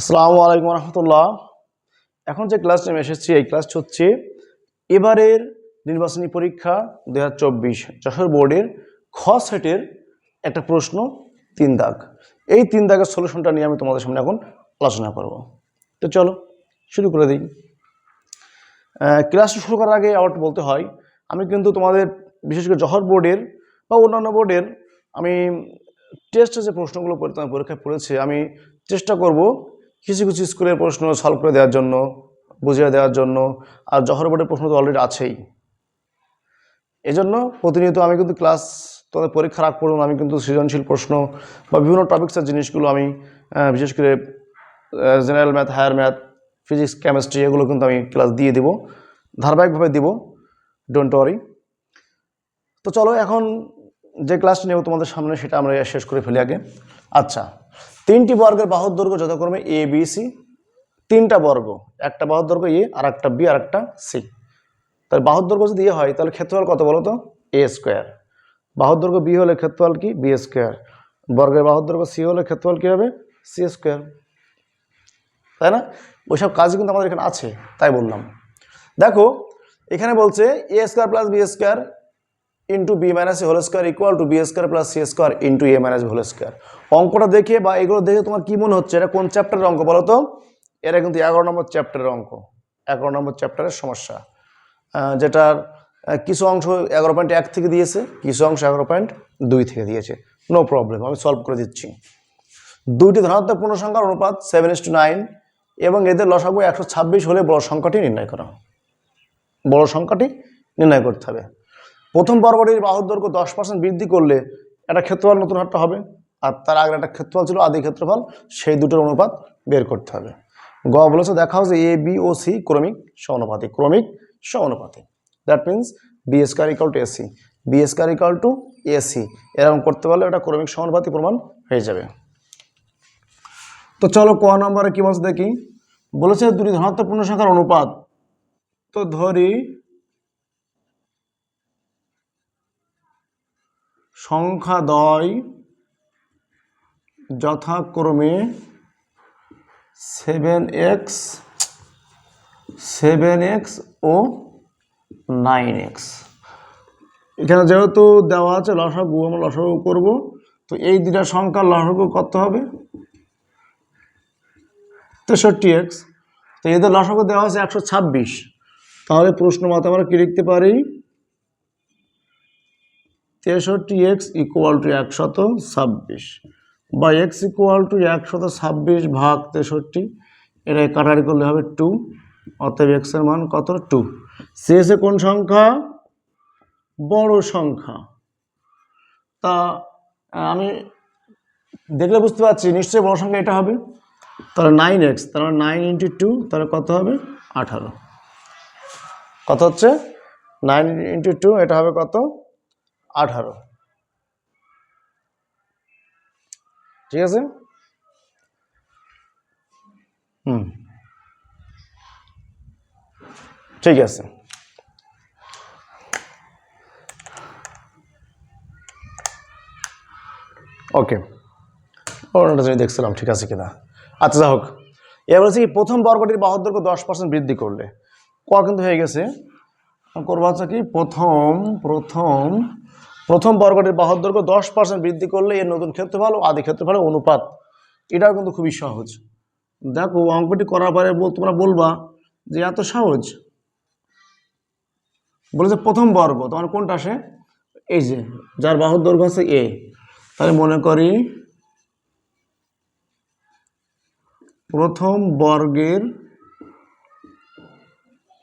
আসসালামু আলাইকুম রহমতুল্লাহ এখন যে ক্লাস নেমে এসেছি, এই ক্লাস হচ্ছে এবারের নির্বাচনী পরীক্ষা দু হাজার চব্বিশ যশোর বোর্ডের খ সেটের একটা প্রশ্ন, তিন দাগ। এই তিন দাগের সলিউশনটা নিয়ে আমি তোমাদের সামনে এখন আলোচনা করব। তো চলো, শুরু করে দিই। ক্লাসটি শুরু করার আগে আবার বলতে হয়, আমি কিন্তু তোমাদের, বিশেষ করে জহর বোর্ডের বা অন্যান্য বোর্ডের আমি টেস্টে যে প্রশ্নগুলো পরি- পরীক্ষায় পড়েছে, আমি চেষ্টা করব কিছু কিছু স্কুলের প্রশ্ন সলভ করে দেওয়ার জন্য, বুঝিয়ে দেওয়ার জন্য, আর জহর বোর্ডের প্রশ্ন তো অলরেডি আছেই। এজন্য প্রতিনিয়ত আমি কিন্তু ক্লাস তোমাদের পরীক্ষার আগ পর্যন্ত আমি কিন্তু সৃজনশীল প্রশ্ন বা বিভিন্ন টপিক্সের জিনিসগুলো আমি বিশেষ করে general math higher math physics chemistry এগুলো কিন্তু আমি ক্লাস দিয়ে দিব, ধারাবাহিকভাবে দিব ডোন্ট ওয়ারি তো চলো এখন যে ক্লাসটি নেব তোমাদের সামনে সেটা আমরা শেষ করে ফেলি আগে। আচ্ছা তিনটি বর্গের বাহুর দৈর্ঘ্য যথাক্রমে এ বি সি তিনটা বর্গ, একটা বাহুর দৈর্ঘ্য এ আর একটা বি আর একটা সি তাহলে বাহুর দৈর্ঘ্য যদি এ হয়, তাহলে ক্ষেত্রফল কত বলো তো? এ স্কোয়ার বাহুর দৈর্ঘ্য বি হলে ক্ষেত্রফল কি? বি স্কোয়ার বর্গের বাহুর দৈর্ঘ্য সি হলে ক্ষেত্রফল কী হবে? সি স্কোয়ার তাই না? ওইসব কাজ কিন্তু আমাদের এখানে আছে, তাই বললাম। দেখো, এখানে বলছে A square plus B square into B minus whole square equal to B square plus C square into A minus whole square অঙ্কটা দেখে বা এগুলো দেখে তোমার কি মনে হচ্ছে? এটা কোন চ্যাপ্টারের অঙ্ক বলো তো? এটা কিন্তু এগারো নম্বর চ্যাপ্টারের অঙ্ক। এগারো নম্বর চ্যাপ্টারের সমস্যা। যেটার কিছু অংশ এগারো পয়েন্ট এক থেকে দিয়েছে, কিছু অংশ এগারো পয়েন্ট দুই থেকে দিয়েছে। নো প্রবলেম আমি সলভ করে দিচ্ছি। দুইটি ধনাত্মক পূর্ণ সংখ্যার অনুপাত সেভেন ইস টু নাইন এবং এদের লসাগু একশো ছাব্বিশ হলে বড় সংখ্যাটি নির্ণয় করা। বড় সংখ্যাটি নির্ণয় করতে হবে। প্রথম বর্গটির বাহুর দৈর্ঘ্য দশ পার্সেন্ট বৃদ্ধি করলে একটা ক্ষেত্রফল নতুন হারটা হবে। আর তার আগে একটা ক্ষেত্রফল ছিল আদি ক্ষেত্রফল, সেই দুটোর অনুপাত বের করতে হবে। গ বলেছে দেখা হচ্ছে এ বি ও সি ক্রমিক সমানুপাতি ক্রমিক সমানুপাতি that means B square equal to AC B square equal to AC এরকম করতে পারলে এটা ক্রমিক সমানুপাতি প্রমাণ হয়ে যাবে। তো চলো ক নম্বরে কি বলছে দেখি। বলেছে দুটি ধনাত্মক পূর্ণ সংখ্যার অনুপাত। তো ধরি সংখ্যাদ্বয় যথাক্রমে সেভেন এক্স সেভেন এক্স ও নাইন এক্স এখানে যেহেতু দেওয়া আছে লসাগু, আমরা লসাগু করব, তো এই দুটা সংখ্যার লসাগু কত হবে। তেষট্টি এক্স তো এদের লসাগু দেওয়া আছে একশো ছাব্বিশ। তাহলে প্রশ্ন মতো আমরা কী লিখতে পারি? তেষট্টি এক্স ইকুয়াল টু একশত ছাব্বিশ বা এক্স ইকুয়াল টু একশত ছাব্বিশ ভাগ তেষট্টি এটা কাটারি করলে হবে টু, অতএব এক্সের মান কত? টু। শেষে কোন সংখ্যা? বড় সংখ্যা। তা আমি দেখলে বুঝতে পারছি, নিশ্চয়ই বড় সংখ্যা এটা হবে। তাহলে নাইন এক্স তাহলে নাইন ইন্টু টু, তাহলে কত হবে? আঠারো। কত হচ্ছে? নাইন ইন্টু টু, এটা হবে কত? আঠারো। ঠিক আছে? হুম। ঠিক আছে। ওকে। ওটা আমি দেখছিলাম, ঠিক আছে কিনা? আচ্ছা যা হোক। এবার বলছি কি, প্রথম বর্গটির বাহুর দশ পার্সেন্ট বৃদ্ধি করলে। ক কিন্তু হয়ে গেছে? করব হচ্ছে কি, প্রথম প্রথম প্রথম বর্গটির বাহুর দৈর্ঘ্য দশ পার্সেন্ট বৃদ্ধি করলে এর নতুন ক্ষেত্রফল ও আদি ক্ষেত্রফলের অনুপাত। এটাও কিন্তু খুবই সহজ। দেখো অঙ্কটি করার পরে তোমরা বলবা যে এত সহজ। বলেছে প্রথম বর্গ, তোমার কোনটা আসে? এই যে, যার বাহুর দৈর্ঘ্য আছে এ। তাহলে মনে করি প্রথম বর্গের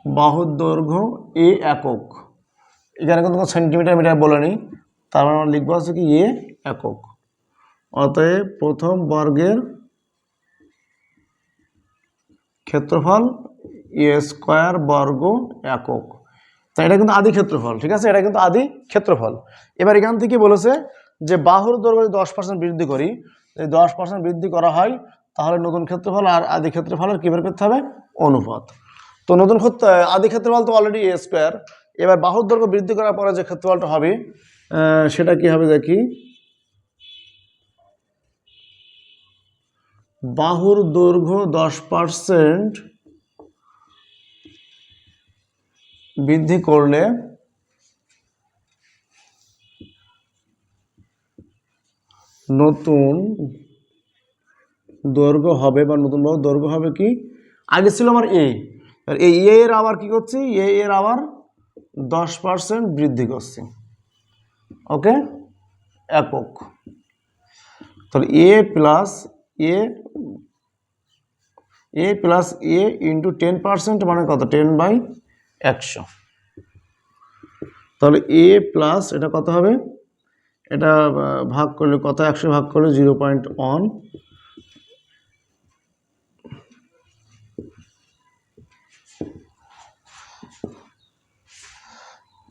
বাহুর দৈর্ঘ্য এ একক। এখানে কিন্তু কোনো সেন্টিমিটার মিটার বলেনি তার মানে আমরা লিখব আছে কি এ একক। অতএব প্রথম বর্গের ক্ষেত্রফল এ স্কোয়ার বর্গ একক। তা এটা কিন্তু আদি ক্ষেত্রফল, ঠিক আছে? এটা কিন্তু আদি ক্ষেত্রফল। এবার এখান থেকে বলেছে যে বাহুর দৈর্ঘ্য যদি দশ পার্সেন্ট বৃদ্ধি করি, যদি দশ পার্সেন্ট বৃদ্ধি করা হয়, তাহলে নতুন ক্ষেত্রফল আর আদি ক্ষেত্রফলের কী বের করতে হবে? অনুপাত। তো নতুন আদি ক্ষেত্রফল তো অলরেডি এ স্কোয়ার এবার বাহুর দৈর্ঘ্য বৃদ্ধি করার পরে যে ক্ষেত্রফলটা হবে সেটা কি হবে দেখি? বাহুর দৈর্ঘ্য দশ পার্সেন্ট বৃদ্ধি করলে নতুন দৈর্ঘ্য হবে, বা নতুন বাহু দৈর্ঘ্য হবে কি? আগে ছিল আমার এ এর আবার কি করছি? এ এর আবার দশ পার্সেন্ট বৃদ্ধি করছি। ওকে? একক। তাহলে A plus A A plus A into ten percent মানে কত? টেন বাই একশো। তাহলে এ প্লাস এটা কত হবে? এটা ভাগ করলে কত? একশো ভাগ করলে জিরো পয়েন্ট ওয়ান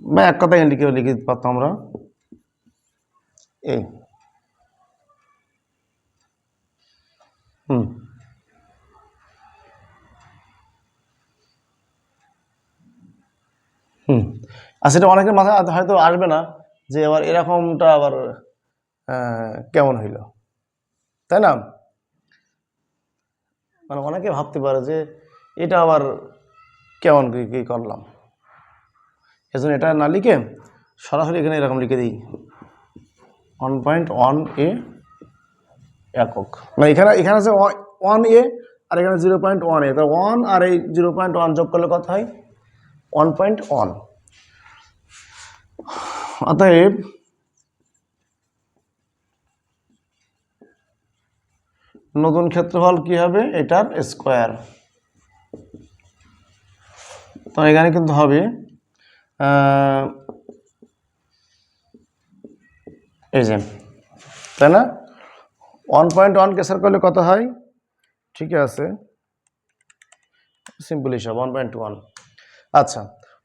বা এক কথায় লিখে লিখে দিতে পারতাম আমরা এই হুম হুম আর সেটা অনেকের মাথায় হয়তো আসবে না যে আবার এরকমটা আবার কেমন হইল তাই না? মানে অনেকে ভাবতে পারে যে, এটা আবার কেমন কি করলাম? এজন্য এটা না লিখে সরাসরি এখানে এরকম লিখে দিই। ওয়ান পয়েন্ট ওয়ান এ একক। মানে এখানে এখানে আছে ওয়ান এ আর এখানে জিরো পয়েন্ট ওয়ান এ তা ওয়ান আর এই জিরো পয়েন্ট ওয়ান যোগ করলে কত হয়? ওয়ান পয়েন্ট ওয়ান অতএব নতুন ক্ষেত্রফল কি হবে? এটার স্কোয়ার তো এখানে কিন্তু হবে এই যে, তাই না? ওয়ান পয়েন্ট ওয়ান কেসার করলে কত হয়? ঠিক আছে। সিম্পল হিসাব ওয়ান পয়েন্ট ওয়ান আচ্ছা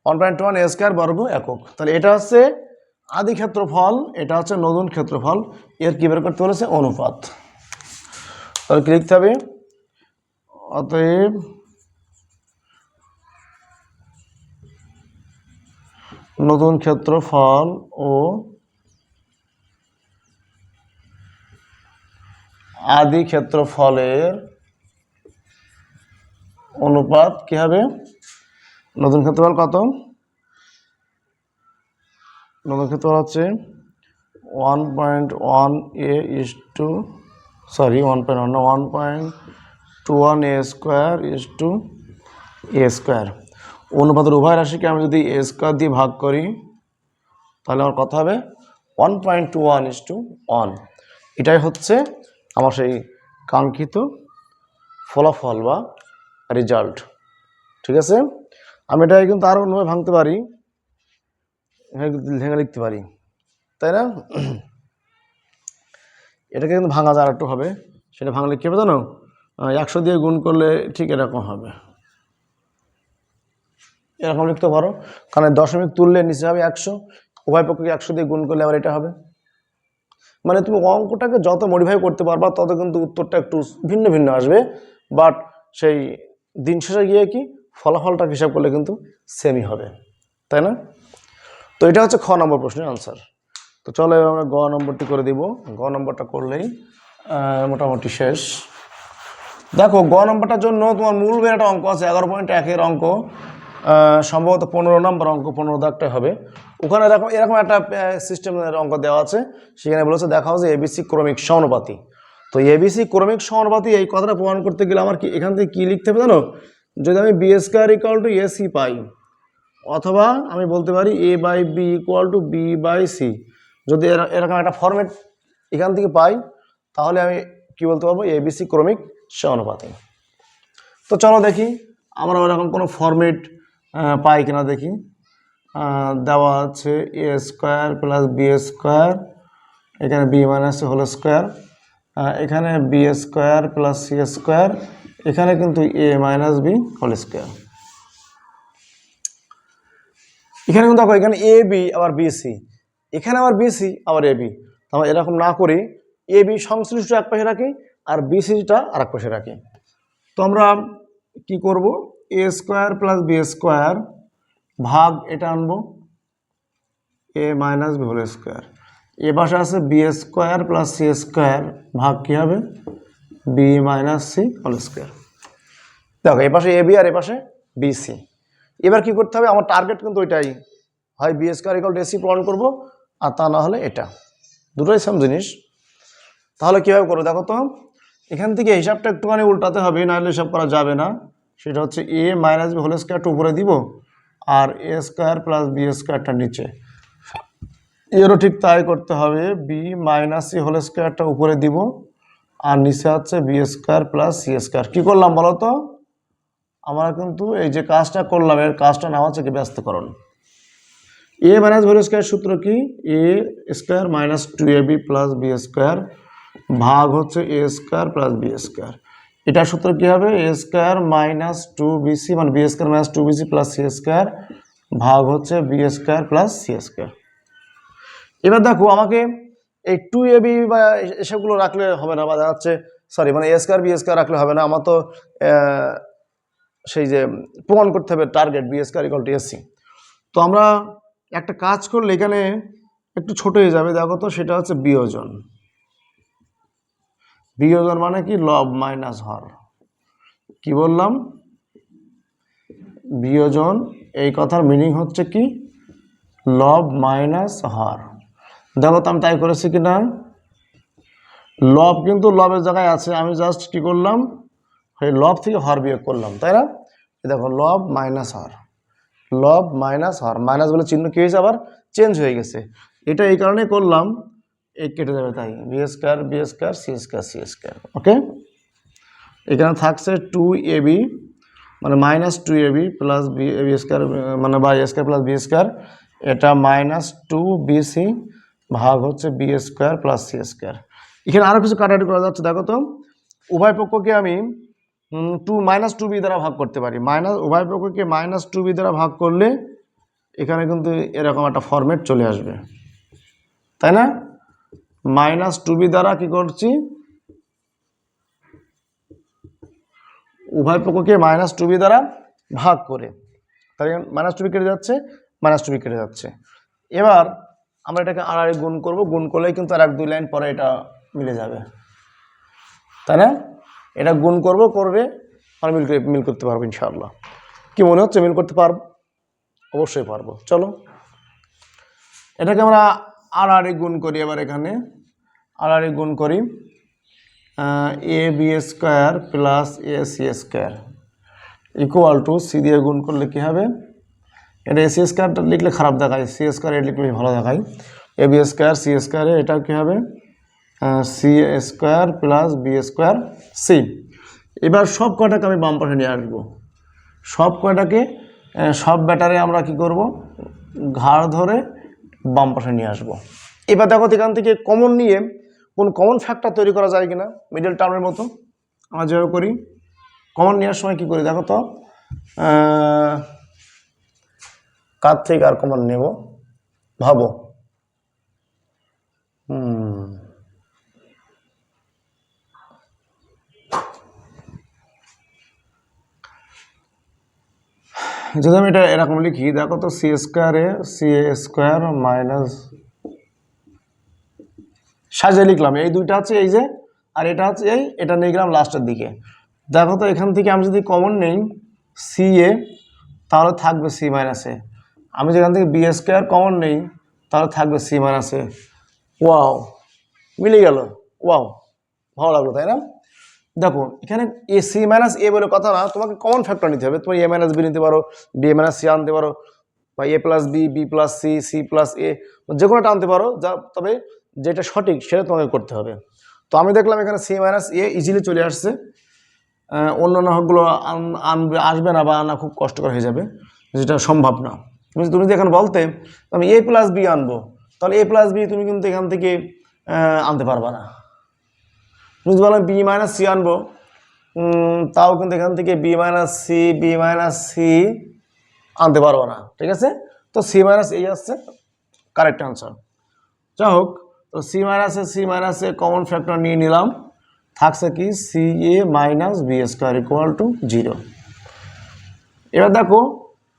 ওয়ান পয়েন্ট ওয়ান স্কোয়ার বর্গ একক। তাহলে এটা হচ্ছে আদি ক্ষেত্রফল, এটা হচ্ছে নতুন ক্ষেত্রফল। এর কি বের করতে বলেছে? অনুপাত। তাহলে লিখতে হবে? অতএব নতুন ক্ষেত্রফল ও আদি ক্ষেত্রফলের অনুপাত কি হবে? নতুন ক্ষেত্রফল কত? নতুন ক্ষেত্রফল হচ্ছে one point one A is two sorry one point one one point two one A square is two A square অনুপাতের উভয় রাশিকে আমি যদি এ দিয়ে ভাগ করি, তাহলে আমার কথা হবে one point two one is two one এটাই হচ্ছে আমার সেই কাঙ্ক্ষিত ফলাফল বা রেজাল্ট ঠিক আছে? আমি এটাকে কিন্তু আরও অন্যভাবে ভাঙতে পারি। ভেঙে লিখতে পারি। তাই না? এটাকে কিন্তু ভাঙা যায় একটু হবে। সেটা ভাঙলে কী হবে জানো? একশো দিয়ে গুণ করলে ঠিক এরকম হবে। এরকম লিখতে পারো। কারণ দশমিক তুললে নিচে হবে একশো, উভয় পক্ষকে একশো দিয়ে গুণ করলে আবার এটা হবে। মানে তুমি অঙ্কটাকে যত মডিফাই করতে পারবা, তত কিন্তু উত্তরটা একটু ভিন্ন ভিন্ন আসবে। বাট সেই দিন শেষে গিয়ে কি? ফলাফলটা হিসাব করলে কিন্তু সেমই হবে। তাই না? তো এটা হচ্ছে খ নম্বর প্রশ্নের আনসার তো চলো এবার আমরা গ নম্বরটি করে দিব। গ নম্বরটা করলেই মোটামুটি শেষ। দেখো, গ নম্বরটার জন্য তোমার মূল একটা অঙ্ক আছে, এগারো পয়েন্ট একের অঙ্ক। সম্ভবত পনেরো নম্বর অঙ্ক, পনেরো দাগটাই হবে। ওখানে এরকম এরকম একটা সিস্টেমের অঙ্ক দেওয়া আছে। সেখানে বলেছে দেখা হচ্ছে এবিসি ক্রমিক সমানুপাতি। তো এবিসি ক্রমিক সমানুপাতি, এই কথাটা প্রমাণ করতে গেলে আমার কি, এখান থেকে কী লিখতে হবে জানো? যদি আমি B square equal to AC পাই, অথবা আমি বলতে পারি A by B equal to B by C যদি এর- এরকম একটা ফর্মেট এখান থেকে পাই, তাহলে আমি কি বলতে পারব? এবিসি ক্রমিক সমানুপাতি। তো চলো দেখি, আমরা ওরকম কোনো ফর্মেট পাই কিনা দেখি। দেওয়া আছে A square plus B square এখানে বি মাইনাস হোল স্কোয়ার এখানে B square plus C square এখানে কিন্তু A minus B whole square এখানে কিন্তু দেখো, এখানে এ বি আবার বি সি এখানে আবার বি সি আবার এ বি আমরা এরকম না করি এ বি সংশ্লিষ্ট এক পাশে রাখি, আর বি সিটা আর এক পাশে রাখি। তো আমরা কি করব? A square plus B square ভাগ এটা আনব A minus B whole square এ আছে B square plus C square ভাগ কী হবে? B minus C whole square দেখো, এ পাশে এ বি আর এ পাশে বি সি এবার কি করতে হবে? আমার টার্গেট কিন্তু ওইটাই। হয় বি স্কোয়ার ইকাল এসি প্রমাণ করব, আর তা না হলে এটা। দুটোই সেম জিনিস। তাহলে কীভাবে করব? দেখো তো, এখান থেকে হিসাবটা একটুখানি উল্টাতে হবে, নাহলে হিসাব করা যাবে না। সেটা হচ্ছে এ মাইনাস বি হোল স্কোয়ারটা উপরে দিব আর এ স্কোয়ার প্লাস বি স্কোয়ারটা নিচে। এরও ঠিক তাই করতে হবে বি মাইনাস সি হোল স্কোয়ারটা উপরে দিব আর নিচে হচ্ছে B square plus C square কী করলাম বলো তো? আমরা কিন্তু এই যে কাজটা করলাম, এর কাজটা নাম হচ্ছে কি? ব্যস্তকরণ। এ মাইনাস ভি স্কোয়ার সূত্র কি? A square minus two A B plus B square ভাগ হচ্ছে A square plus B square এটার সূত্র কী হবে? A square minus two BC মানে B square minus two BC plus C square ভাগ হচ্ছে B square plus C square এবার দেখো আমাকে এই টু এ বি বা এসবগুলো রাখলে হবে না, বা যাচ্ছে সরি মানে এ স্কোয়ার বি স্কোয়ার রাখলে হবে না। আমার তো সেই যে, প্রমাণ করতে হবে target B square equal to AC তো আমরা একটা কাজ করলে এখানে একটু ছোট হয়ে যাবে। দেখো তো, সেটা হচ্ছে বিয়োজন। বিয়োজন মানে কি? লব মাইনাস হর। কি বললাম? বিয়োজন, এই কথার মিনিং হচ্ছে কি? লব মাইনাস হর। দেখো তো আমি তাই করেছি কি না? লব কিন্তু লবের জায়গায় আছে। আমি জাস্ট কি করলাম? এই লব থেকে হর বিয়োগ করলাম, তাই না? দেখো লব মাইনাস হর। লব মাইনাস হর। মাইনাস বলে চিহ্ন কী হয়েছে আবার? চেঞ্জ হয়ে গেছে। এটা এই কারণে করলাম এই কেটে যাবে, তাই? B square B square C square C square okay এখানে থাকছে টু এ বি মানে minus two A B plus B A B square মানে বা A square plus B square এটা মাইনাস টু বি সি ভাগ হচ্ছে B square plus C square এখানে আরও কিছু কাটাকাটি করা যাচ্ছে, দেখো তো। উভয় পক্ষকে আমি টু মাইনাস টু বি দ্বারা ভাগ করতে পারি। মাইনাস উভয় পক্ষকে মাইনাস টু বি দ্বারা ভাগ করলে এখানে কিন্তু এরকম একটা ফরম্যাট চলে আসবে। তাই না? মাইনাস টু বি দ্বারা কি করছি? উভয় পক্ষকে মাইনাস টু বি দ্বারা ভাগ করে। তাহলে মাইনাস টু বি কেটে যাচ্ছে, মাইনাস টু বি কেটে যাচ্ছে। এবার আমরা এটাকে আরে গুণ করব। গুণ করলেই কিন্তু আর এক দুই লাইন পরে এটা মিলে যাবে। তাই না? এটা গুণ করব, করবে, আমরা মিল মিল করতে পারব ইনশাআল্লাহ। কি মনে হচ্ছে মিল করতে পারব? অবশ্যই পারব। চলো। এটাকে আমরা আরে গুণ করি এবার এখানে। আরে গুণ করি A B square plus A C square. Equal to C দিয়ে গুণ করলে কী হবে? এটা এ সি স্কোয়ারটা লিখলে খারাপ দেখায়, সি স্কোয়ার এটা লিখলে ভালো দেখায়। এ বি স্কোয়ার, সি স্কোয়ারে এটা কী হবে? C square plus B square C. এবার সব কয়টাকে আমি বাম পাশে নিয়ে আসব? সব কয়টাকে সব ব্যাটারে আমরা কি করব? ঘাড় ধরে বাম পাশে নিয়ে আসব। এবার দেখো এখান থেকে কমন নিয়ে কোন কমন ফ্যাক্টর তৈরি করা যায় কিনা মিডল টার্মের মতো। আমরা যেভাবে করি কমন নেওয়ার সময় কি করি দেখো তো? কার থেকে আর কমন নেব? ভাবো হুম যদি আমি এটা এরকম লিখি, দেখো তো সি স্কোয়ারে সি স্কোয়ার মাইনাস সাজিয়ে লিখলাম। এই দুইটা আছে এই যে, আর এটা হচ্ছে এই, এটা নিয়ে গেলাম লাস্টের দিকে। দেখো তো এখান থেকে আমি যদি কমন নেই সি এ, তাহলে থাকবে সি মাইনাসে আমি যেখান থেকে বি স্কোয়ার কমন নেই, তাহলে থাকবে সি মাইনাসে ওয়াও মিলে গেল। ওয়াও ভালো লাগল, তাই না? দেখো এখানে এ সি মাইনাস এ বলে কথা না তোমাকে কমন ফ্যাক্টর নিতে হবে। তুমি এ মাইনাস বি নিতে পারো বি এ মাইনাস সি আনতে পারো বা A plus B B plus C C plus A যে কোনোটা আনতে পারো যা তবে যেটা সঠিক সেটা তোমাকে করতে হবে। তো আমি দেখলাম এখানে সি মাইনাস এ ইজিলি চলে আসছে। আহ, অন্যান্য হকগুলো আনবে আসবে না বা আনা খুব কষ্টকর হয়ে যাবে যেটা সম্ভব না। তুমি তুমি যদি এখানে বলতে আমি এ প্লাস বি আনব তাহলে এ প্লাস বি তুমি কিন্তু এখান থেকে আনতে পারবা না। যদি বলো বি মাইনাস সি আনব। তাও কিন্তু এখান থেকে B minus C B minus C আনতে পারব না, ঠিক আছে? তো সি মাইনাস এই আসছে কারেক্ট আনসার যাই হোক তো সি মাইনাসে সি মাইনাসে কমন ফ্যাক্টর নিয়ে নিলাম। থাকছে কি C A minus B square equal to zero এবার দেখো,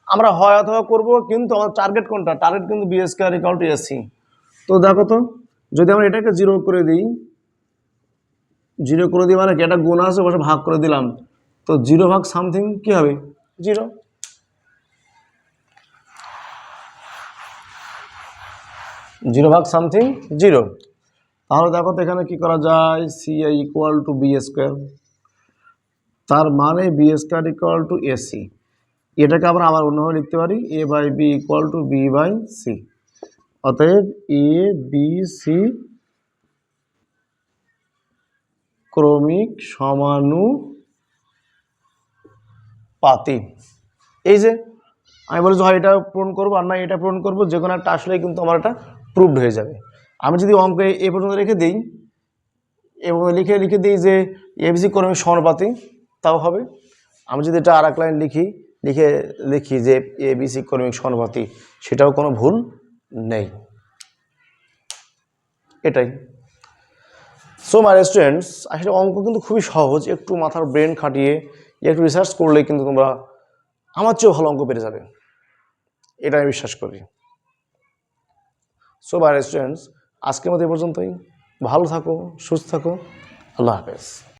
আমরা হয় অথবা করব, কিন্তু আমাদের টার্গেট কোনটা? টার্গেট কিন্তু B square equal to AC তো দেখো তো, যদি আমরা এটাকে জিরো করে দিই জিরো করে দিয়ে মানে কি? একটা গুণ আছে বসে ভাগ করে দিলাম। তো জিরো ভাগ সামথিং কি হবে? জিরো। জিরো ভাগ সামথিং জিরো। তাহলে দেখো তো এখানে কি করা যায়? C I equal to B square তার মানে B square equal to AC এটাকে আমরা আবার অন্যভাবে লিখতে পারি। A by B equal to B by C অতএব এ বি সি ক্রমিক সমানুপাতি এই যে, আমি বলেছি, হয়, এটা পূরণ করব আর না, এটা পূরণ করব। যে কোনো একটা আসলেই কিন্তু আমার এটা প্রুভড হয়ে যাবে। আমি যদি অঙ্ক এ- পর্যন্ত রেখে দিই এবং লিখে লিখে দিই যে এবিসি ক্রমিক সমানুপাতি তাও হবে। আমি যদি এটা আর এক লাইন লিখি, লিখে লিখি যে এবিসি ক্রমিক সমানুপাতি সেটাও কোনো ভুল নেই। এটাই। সো মাই স্টুডেন্টস আসলে অঙ্ক কিন্তু খুবই সহজ। একটু মাথার ব্রেন খাটিয়ে, একটু রিসার্চ করলে কিন্তু তোমরা আমার চেয়েও ভালো অঙ্ক পেরে যাবে। এটা আমি বিশ্বাস করি। সো মাই স্টুডেন্টস আজকের মতো এ পর্যন্তই। ভালো থাকো, সুস্থ থাকো। আল্লাহ হাফেজ।